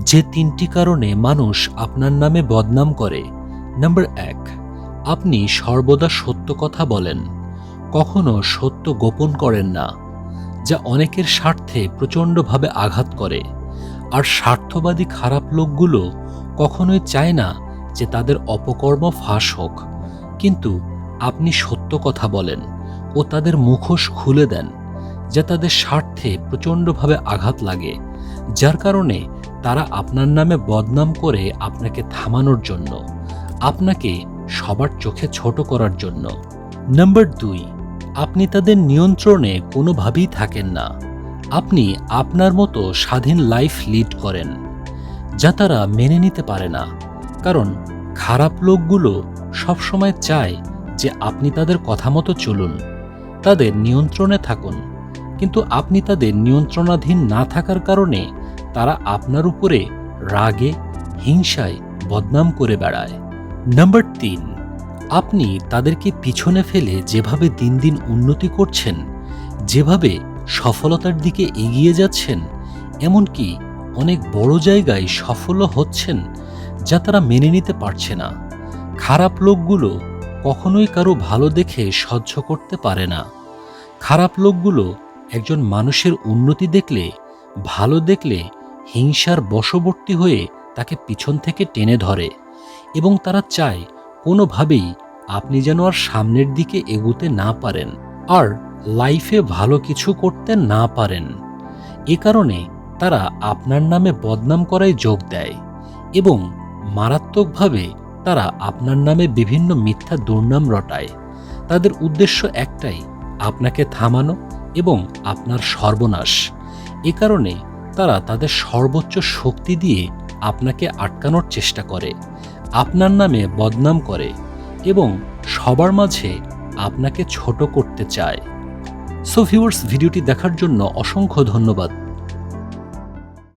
যে তিনটি কারণে মানুষ আপনার নামে বদনাম করে। নাম্বার এক, আপনি সর্বদা সত্য কথা বলেন। কখনো সত্য গোপন করেন না, যা অনেকের স্বার্থে প্রচণ্ডভাবে আঘাত করে। আর স্বার্থবাদী খারাপ লোকগুলো কখনোই চায় না যে তাদের অপকর্ম ফাঁস হোক। কিন্তু আপনি সত্য কথা বলেন ও তাদের মুখোশ খুলে দেন, যা তাদের স্বার্থে প্রচণ্ডভাবে আঘাত লাগে, যার কারণে তারা আপনার নামে বদনাম করে আপনাকে থামানোর জন্য, আপনাকে সবার চোখে ছোট করার জন্য। নাম্বার দুই, আপনি তাদের নিয়ন্ত্রণে কোনোভাবেই থাকেন না। আপনি আপনার মতো স্বাধীন লাইফ লিড করেন, যা তারা মেনে নিতে পারে না। কারণ খারাপ লোকগুলো সবসময় চায় যে আপনি তাদের কথা মতো চলুন, তাদের নিয়ন্ত্রণে থাকুন। কিন্তু আপনি তাদের নিয়ন্ত্রণাধীন না থাকার কারণে তারা আপনার উপরে রাগে, হিংসায় বদনাম করে বেড়ায়। নাম্বার তিন, আপনি তাদেরকে পিছনে ফেলে যেভাবে দিন দিন উন্নতি করছেন, যেভাবে সফলতার দিকে এগিয়ে যাচ্ছেন, এমনকি অনেক বড় জায়গায় সফলও হচ্ছেন যা তারা মেনে নিতে পারছে না। খারাপ লোকগুলো কখনোই কারও ভালো দেখে সহ্য করতে পারে না। খারাপ লোকগুলো একজন মানুষের উন্নতি দেখলে, ভালো দেখলে হিংসার বশবর্তী হয়ে তাকে পিছন থেকে টেনে ধরে এবং তারা চায় কোনোভাবেই আপনি যেন আর সামনের দিকে এগুতে না পারেন আর লাইফে ভালো কিছু করতে না পারেন। এ কারণে তারা আপনার নামে বদনাম করায় যোগ দেয় এবং মারাত্মকভাবে তারা আপনার নামে বিভিন্ন মিথ্যা দুর্নাম রটায়। তাদের উদ্দেশ্য একটাই, আপনাকে থামানো এবং আপনার সর্বনাশ। এ কারণে তারা তাদের সর্বোচ্চ শক্তি দিয়ে আপনাকে আটকানোর চেষ্টা করে, আপনার নামে বদনাম করে এবং সবার মাঝে আপনাকে ছোট করতে চায়। সো ভিউয়ার্স ভিডিওটি দেখার জন্য অসংখ্য ধন্যবাদ।